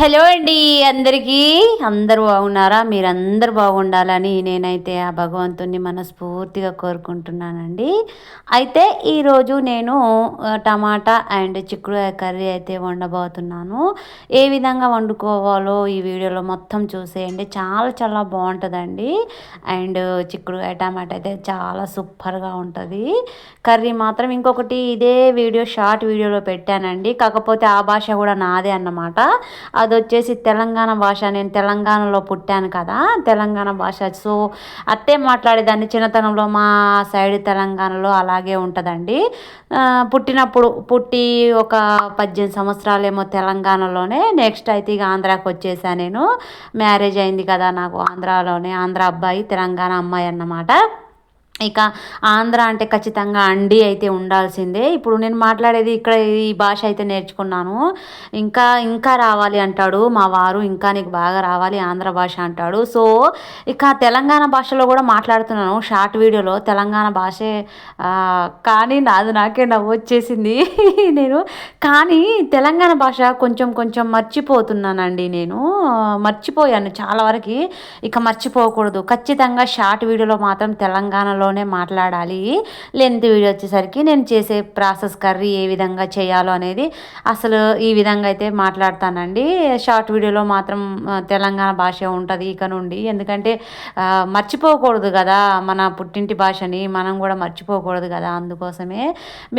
Hello అండి అందరికీ. అందరూ బాగున్నారా? మీరందరూ బాగుండాలని నేనైతే ఆ భగవంతుని మనస్ఫూర్తిగా కోరుకుంటున్నానండి. అయితే ఈరోజు నేను టమాటా అండ్ చిక్కుడుకాయ కర్రీ అయితే వండబోతున్నాను. ఏ విధంగా వండుకోవాలో ఈ వీడియోలో మొత్తం చూసేయండి. చాలా చాలా బాగుంటుందండి. అండ్ చిక్కుడుకాయ టమాటా అయితే చాలా సూపర్గా ఉంటుంది. కర్రీ మాత్రం ఇంకొకటి ఇదే వీడియో షార్ట్ వీడియోలో పెట్టానండి. కాకపోతే ఆ భాష కూడా నాదే అన్నమాట. అది వచ్చేసి తెలంగాణ భాష. నేను తెలంగాణలో పుట్టాను కదా తెలంగాణ భాష. సో అట్టే మాట్లాడేదాన్ని చిన్నతనంలో మా సైడ్ తెలంగాణలో అలాగే ఉంటుందండి. పుట్టినప్పుడు పుట్టి ఒక పద్దెనిమిది సంవత్సరాలేమో తెలంగాణలోనే నెక్స్ట్ అయితే ఇక ఆంధ్రాకి వచ్చేసాను నేను. మ్యారేజ్ అయింది కదా నాకు ఆంధ్రాలోనే ఆంధ్ర అబ్బాయి తెలంగాణ అమ్మాయి అన్నమాట. ఇక ఆంధ్ర అంటే ఖచ్చితంగా అండి అయితే ఉండాల్సిందే. ఇప్పుడు నేను మాట్లాడేది ఇక్కడ ఈ భాష అయితే నేర్చుకున్నాను. ఇంకా ఇంకా రావాలి అంటాడు. మా వారు ఇంకా నీకు బాగా రావాలి ఆంధ్ర భాష అంటాడు. సో ఇక తెలంగాణ భాషలో కూడా మాట్లాడుతున్నాను. షార్ట్ వీడియోలో తెలంగాణ భాషే కానీ నాది నాకే నవ్వు వచ్చేసింది నేను కానీ తెలంగాణ భాష కొంచెం కొంచెం మర్చిపోతున్నానండి నేను. మర్చిపోయాను చాలా వరకు. ఇక మర్చిపోకూడదు. ఖచ్చితంగా షార్ట్ వీడియోలో మాత్రం తెలంగాణలో వీడియోలోనే మాట్లాడాలి. లెంత్ వీడియో వచ్చేసరికి నేను చేసే ప్రాసెస్ కర్రీ ఏ విధంగా చేయాలో అనేది అసలు ఈ విధంగా అయితే మాట్లాడతానండి. షార్ట్ వీడియోలో మాత్రం తెలంగాణ భాష ఉంటుంది ఇక నుండి. ఎందుకంటే మర్చిపోకూడదు కదా మన పుట్టింటి భాషని. మనం కూడా మర్చిపోకూడదు కదా అందుకోసమే.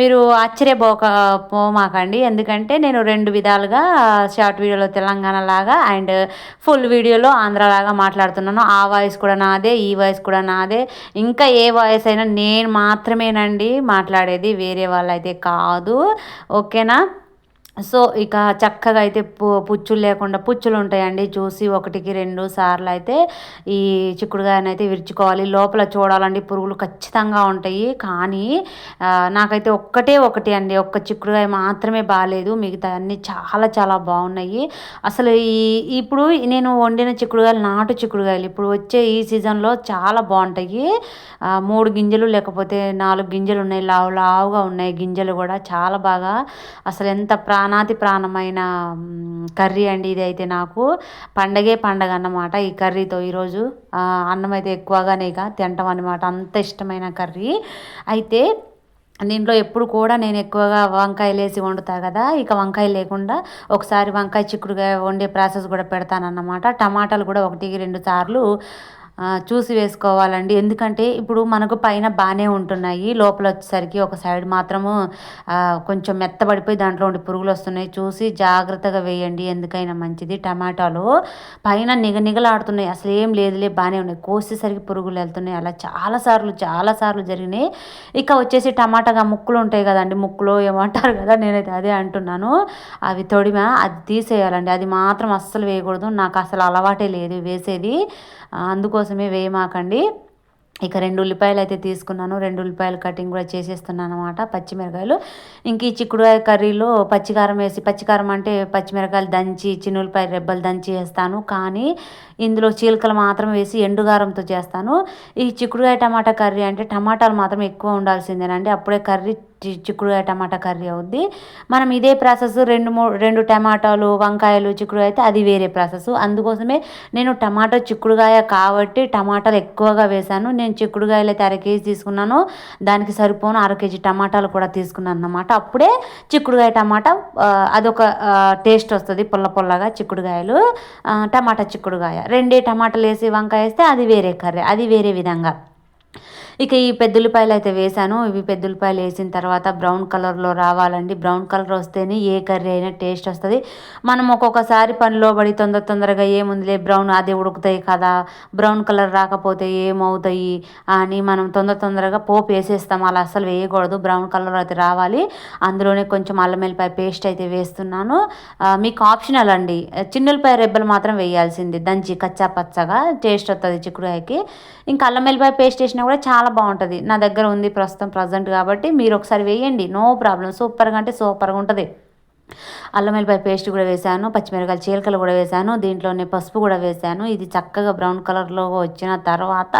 మీరు ఆశ్చర్యపోక పోమాకండి. ఎందుకంటే నేను రెండు విధాలుగా షార్ట్ వీడియోలో తెలంగాణ లాగా అండ్ ఫుల్ వీడియోలో ఆంధ్ర లాగా మాట్లాడుతున్నాను. ఆ వాయిస్ కూడా నాదే ఈ వాయిస్ కూడా నాదే. ఇంకా ఏ వాయిస్ అయినా నేను మాత్రమేనండి మాట్లాడేది వేరే వాళ్ళు అయితే కాదు. ఓకేనా? సో ఇక చక్కగా అయితే పు పుచ్చులు లేకుండా పుచ్చులు ఉంటాయండి చూసి ఒకటికి రెండు సార్లు అయితే ఈ చిక్కుడుగాయనైతే విరుచుకోవాలి. లోపల చూడాలండి పురుగులు ఖచ్చితంగా ఉంటాయి. కానీ నాకైతే ఒక్కటే ఒకటి అండి. ఒక్క చిక్కుడుగాయ మాత్రమే బాగాలేదు మిగతా అన్నీ చాలా చాలా బాగున్నాయి. అసలు ఈ ఇప్పుడు నేను వండిన చిక్కుడుగాయలు నాటు చిక్కుడుగాయలు ఇప్పుడు వచ్చే ఈ సీజన్లో చాలా బాగుంటాయి. మూడు గింజలు లేకపోతే నాలుగు గింజలు ఉన్నాయి లావు లావుగా ఉన్నాయి గింజలు కూడా చాలా బాగా. అసలు ఎంత ప్రా ప్రాణాతి ప్రాణమైన కర్రీ అండి ఇది అయితే నాకు. పండగే పండగ అన్నమాట ఈ కర్రీతో ఈరోజు. అన్నం అయితే ఎక్కువగానే ఇక తింటాం అనమాట అంత ఇష్టమైన కర్రీ. అయితే దీంట్లో ఎప్పుడు కూడా నేను ఎక్కువగా వంకాయలు వేసి వండుతా కదా ఇక వంకాయ లేకుండా ఒకసారి వంకాయ చిక్కుడుగా వండే ప్రాసెస్ కూడా పెడతానన్నమాట. టమాటాలు కూడా ఒకటికి రెండు సార్లు చూసి వేసుకోవాలండి. ఎందుకంటే ఇప్పుడు మనకు పైన బాగానే ఉంటున్నాయి. లోపల వచ్చేసరికి ఒక సైడ్ మాత్రము కొంచెం మెత్తబడిపోయి దాంట్లో ఉండి పురుగులు వస్తున్నాయి. చూసి జాగ్రత్తగా వేయండి. ఎందుకైనా మంచిది. టమాటాలు పైన నిగ నిగలాడుతున్నాయి అసలు ఏం లేదులే బాగానే ఉన్నాయి. కోసేసరికి పురుగులు వెళ్తున్నాయి. అలా చాలాసార్లు చాలాసార్లు జరిగినాయి. ఇక వచ్చేసి టమాటాగా ముక్కులు ఉంటాయి కదండి. ముక్కులు ఏమంటారు కదా నేనైతే అదే అంటున్నాను. అవి తొడిమా? అది తీసేయాలండి. అది మాత్రం అస్సలు వేయకూడదు. నాకు అసలు అలవాటే లేదు వేసేది. కోసమే వేయమాకండి. ఇక రెండు ఉల్లిపాయలు అయితే తీసుకున్నాను. రెండు ఉల్లిపాయలు కటింగ్ కూడా చేసేస్తున్నాను అనమాట పచ్చిమిరకాయలు. ఇంక ఈ చిక్కుడుకాయ కర్రీలో పచ్చికారం వేసి పచ్చికారం అంటే పచ్చిమిరకాయలు దంచి చిన్న ఉల్లిపాయ రెబ్బలు దంచి వేస్తాను. కానీ ఇందులో చీలకలు మాత్రం వేసి ఎండుగారంతో చేస్తాను. ఈ చిక్కుడుకాయ టమాటా కర్రీ అంటే టమాటాలు మాత్రం ఎక్కువ ఉండాల్సిందేనండి. అప్పుడే కర్రీ చిక్కుడుకాయ టమాటా కర్రీ అవుద్ది. మనం ఇదే ప్రాసెస్ రెండు మూడు రెండు టమాటాలు వంకాయలు చిక్కుడుకాయ అయితే అది వేరే ప్రాసెస్. అందుకోసమే నేను టమాటో చిక్కుడుకాయ కాబట్టి టమాటాలు ఎక్కువగా వేశాను. నేను చిక్కుడుకాయలు అయితే అర కేజీ తీసుకున్నాను. దానికి సరిపోను అర కేజీ టమాటాలు కూడా తీసుకున్నాను అన్నమాట. అప్పుడే చిక్కుడుకాయ టమాటా అదొక టేస్ట్ వస్తుంది పుల్ల పుల్లగా చిక్కుడుకాయలు. టమాటా చిక్కుడుకాయ. రెండే టమాటాలు వేసి వంకాయ వేస్తే అది వేరే కర్రీ అది వేరే విధంగా. ఇక ఈ పెద్దుల్లిపాయలు అయితే వేసాను ఇవి పెద్దుల్లిపాయలు వేసిన తర్వాత బ్రౌన్ కలర్లో రావాలండి. బ్రౌన్ కలర్ వస్తేనే ఏ కర్రీ అయినా టేస్ట్ వస్తుంది. మనం ఒక్కొక్కసారి పనిలో పడి తొందర తొందరగా ఏముందిలే బ్రౌన్ అది ఉడుకుతాయి కదా బ్రౌన్ కలర్ రాకపోతే ఏమవుతాయి అని మనం తొందర తొందరగా పోపు వేసేస్తాం. అలా అసలు వేయకూడదు. బ్రౌన్ కలర్ అయితే రావాలి. అందులోనే కొంచెం అల్లం వెల్లిపాయ పేస్ట్ అయితే వేస్తున్నాను. మీకు ఆప్షనల్ అండి. చిన్నులపాయ రెబ్బలు మాత్రం వేయాల్సింది. దంచి కచ్చా పచ్చగా టేస్ట్ వస్తుంది చిక్కుడుకాయకి. ఇంకా అల్లం వెల్లిపాయ పేస్ట్ వేసిన కూడా చాలా బాగుంటుంది. నా దగ్గర ఉంది ప్రస్తుతం ప్రజెంట్ కాబట్టి మీరు ఒకసారి వేయండి. నో ప్రాబ్లం సూపర్గా అంటే సూపర్గా ఉంటుంది. అల్లం వెల్లిపాయ పేస్ట్ కూడా వేసాను పచ్చిమిరకాయలు చీలకలు కూడా వేసాను దీంట్లోనే పసుపు కూడా వేసాను ఇది చక్కగా బ్రౌన్ కలర్లో వచ్చిన తర్వాత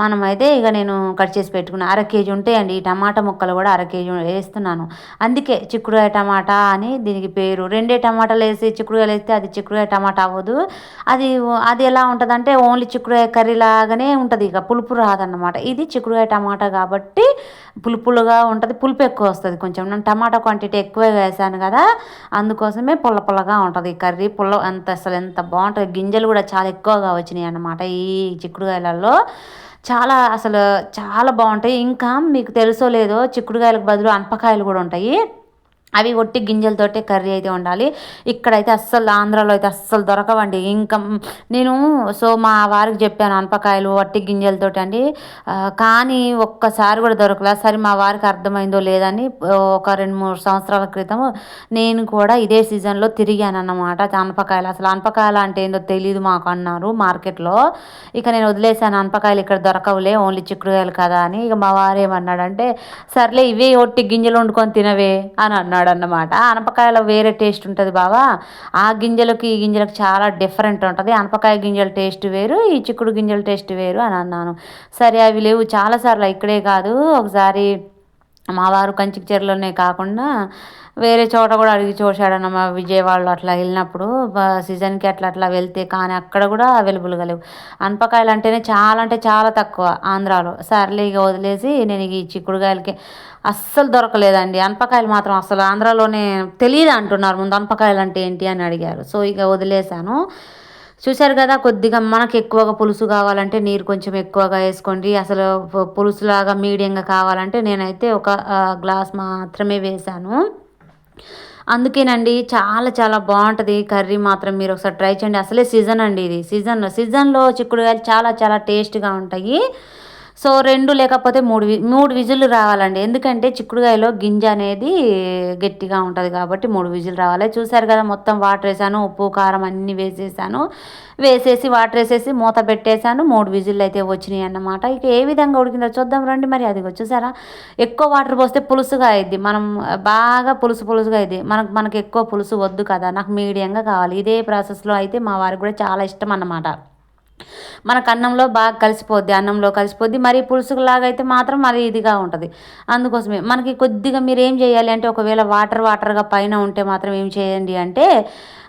మనమైతే ఇక నేను కట్ చేసి పెట్టుకున్న అర కేజీ ఉంటాయండి. ఈ టమాటా ముక్కలు కూడా అర కేజీ వేస్తున్నాను. అందుకే చిక్కుడుకాయ టమాటా అని దీనికి పేరు. రెండే టమాటాలు వేసి చిక్కుడుకాయలు వేస్తే అది చిక్కుడుకాయ టమాటా అవ్వదు. అది అది ఎలా ఉంటుందంటే ఓన్లీ చిక్కుడుకాయ కర్రీ లాగానే ఉంటుంది. ఇక పులుపు రాదన్నమాట. ఇది చిక్కుడుకాయ టమాటా కాబట్టి పులుపులుగా ఉంటుంది. పులుపు ఎక్కువ వస్తుంది కొంచెం. నేను టమాటా క్వాంటిటీ ఎక్కువ వేసాను కదా. అందుకోసమే పుల్ల పుల్లగా ఉంటుంది. కర్రీ పుల్ల అంత అసలు ఎంత బాగుంటుంది. గింజలు కూడా చాలా ఎక్కువగా వచ్చినాయి అన్నమాట. ఈ చిక్కుడుకాయలలో చాలా అసలు చాలా బాగుంటాయి. ఇంకా మీకు తెలుసో లేదో చిక్కుడుకాయలకు బదులు అనపకాయలు కూడా ఉంటాయి. అవి ఒట్టి గింజలతోటే కర్రీ అయితే ఉండాలి ఇక్కడైతే అస్సలు ఆంధ్రాలో అయితే అస్సలు దొరకవండి. ఇంకా నేను సో మా వారికి చెప్పాను అనపకాయలు వట్టి గింజలతోటి అండి. కానీ ఒక్కసారి కూడా దొరకలే. సరే మా వారికి అర్థమైందో లేదని ఒక రెండు మూడు సంవత్సరాల క్రితం నేను కూడా ఇదే సీజన్లో తిరిగాను అన్నమాట అనపకాయలు అసలు అనపకాయలు అంటే ఏందో తెలియదు మాకు అన్నారు మార్కెట్లో. ఇక నేను వదిలేసాను అనపకాయలు ఇక్కడ దొరకవులే ఓన్లీ చిక్కుడుకాయలు కదా అని. ఇక మా వారు ఏమన్నాడంటే సర్లే ఇవే ఒట్టి గింజలు వండుకొని తినవే అని అన్నాడు. అన్నమాట అనపకాయలో వేరే టేస్ట్ ఉంటుంది బావా. ఆ గింజలకి ఈ గింజలకు చాలా డిఫరెంట్ ఉంటుంది. అనపకాయ గింజల టేస్ట్ వేరు ఈ చిక్కుడు గింజల టేస్ట్ వేరు అని అన్నాను. సరే అవి లేవు. చాలాసార్లు ఇక్కడే కాదు. ఒకసారి మా వారు కంచికి చీరలోనే కాకుండా వేరే చోట కూడా అడిగి చూశాడన్నమా విజయవాడలో అట్లా వెళ్ళినప్పుడు సీజన్కి అట్లా అట్లా వెళ్తే కానీ అక్కడ కూడా అవైలబుల్గా లేవు. అనపకాయలు అంటేనే చాలా అంటే చాలా తక్కువ ఆంధ్రాలో. సర్లే ఇక వదిలేసి నేను ఈ చిక్కుడుకాయలకి అస్సలు దొరకలేదండి. అనపకాయలు మాత్రం అసలు ఆంధ్రాలోనే తెలియదు అంటున్నారు ముందు అనపకాయలు అంటే ఏంటి అని అడిగారు. సో ఇక వదిలేశాను. చూశారు కదా కొద్దిగా మనకు ఎక్కువగా పులుసు కావాలంటే నీరు కొంచెం ఎక్కువగా వేసుకోండి. అసలు పులుసులాగా మీడియంగా కావాలంటే నేనైతే ఒక గ్లాస్ మాత్రమే వేశాను. అందుకేనండి చాలా చాలా బాగుంటుంది. కర్రీ మాత్రం మీరు ఒకసారి ట్రై చేయండి. అసలే సీజన్ అండి ఇది. సీజన్లో సీజన్లో చిక్కుడుకాయలు చాలా చాలా టేస్ట్గా ఉంటాయి. సో రెండు లేకపోతే మూడు మూడు విజులు రావాలండి. ఎందుకంటే చిక్కుడుకాయలో గింజ అనేది గట్టిగా ఉంటుంది కాబట్టి మూడు విజులు రావాలి. చూసారు కదా మొత్తం వాటర్ వేసాను ఉప్పు కారం అన్నీ వేసేసాను. వేసేసి వాటర్ వేసేసి మూత పెట్టేశాను. మూడు విజిల్లు అయితే వచ్చినాయి అన్నమాట. ఇక ఏ విధంగా ఉడికిందో చూద్దాం రండి మరి. అది చూసారా? ఎక్కువ వాటర్ పోస్తే పులుసుగా అయింది మనం బాగా పులుసు పులుసుగా అయింది మనకు మనకు ఎక్కువ పులుసు వద్దు కదా. నాకు మీడియంగా కావాలి. ఇదే ప్రాసెస్లో అయితే మా వారికి కూడా చాలా ఇష్టం అన్నమాట. మనకు అన్నంలో బాగా కలిసిపోద్ది అన్నంలో కలిసిపోద్ది. మరి పులుసులాగా అయితే మాత్రం మరి ఇదిగా ఉంటుంది. అందుకోసమే మనకి కొద్దిగా మీరు ఏం చేయాలి అంటే ఒకవేళ వాటర్ వాటర్గా పైన ఉంటే మాత్రం ఏం చేయండి అంటే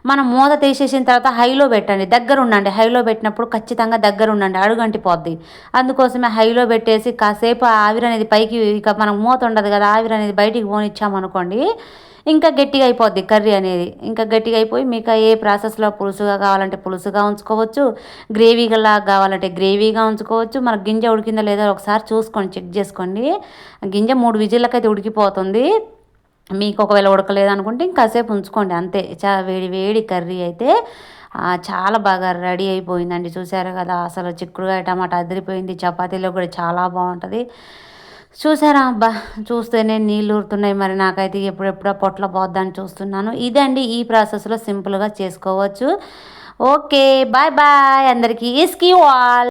మనం మూత తీసేసిన తర్వాత హైలో పెట్టండి. దగ్గర ఉండండి. హైలో పెట్టినప్పుడు ఖచ్చితంగా దగ్గర ఉండండి. అడుగంటి పోద్ది అందుకోసమే హైలో పెట్టేసి కాసేపు ఆవిరి అనేది పైకి ఇక మనం మూత ఉండదు కదా ఆవిరి అనేది బయటికి పోనిచ్చామనుకోండి ఇంకా గట్టిగా అయిపోద్ది కర్రీ అనేది. ఇంకా గట్టిగా అయిపోయి మీకు ఏ ప్రాసెస్లో పులుసుగా కావాలంటే పులుసుగా ఉంచుకోవచ్చు. గ్రేవీగా కావాలంటే గ్రేవీగా ఉంచుకోవచ్చు. మనకు గింజ ఉడికిందా లేదో ఒకసారి చూసుకోండి చెక్ చేసుకోండి. గింజ మూడు విజిల్లకైతే ఉడికిపోతుంది. మీకు ఒకవేళ ఉడకలేదు అనుకుంటే ఇంకాసేపు ఉంచుకోండి. అంతే. చా వేడి వేడి కర్రీ అయితే. చాలా బాగా రెడీ అయిపోయిందండి. చూసారు కదా అసలు చిక్కుడుగా టమాటా అదిరిపోయింది. చపాతీలో కూడా చాలా బాగుంటుంది. చూసారా? అబ్బా చూస్తేనే నీళ్ళు ఊరుతున్నాయి. మరి నాకైతే ఎప్పుడెప్పుడో పొట్ల పోద్దని చూస్తున్నాను. ఇదండి ఈ ప్రాసెస్లో సింపుల్గా చేసుకోవచ్చు. Okay bye bye. అందరికీ ఇస్కీ వాల్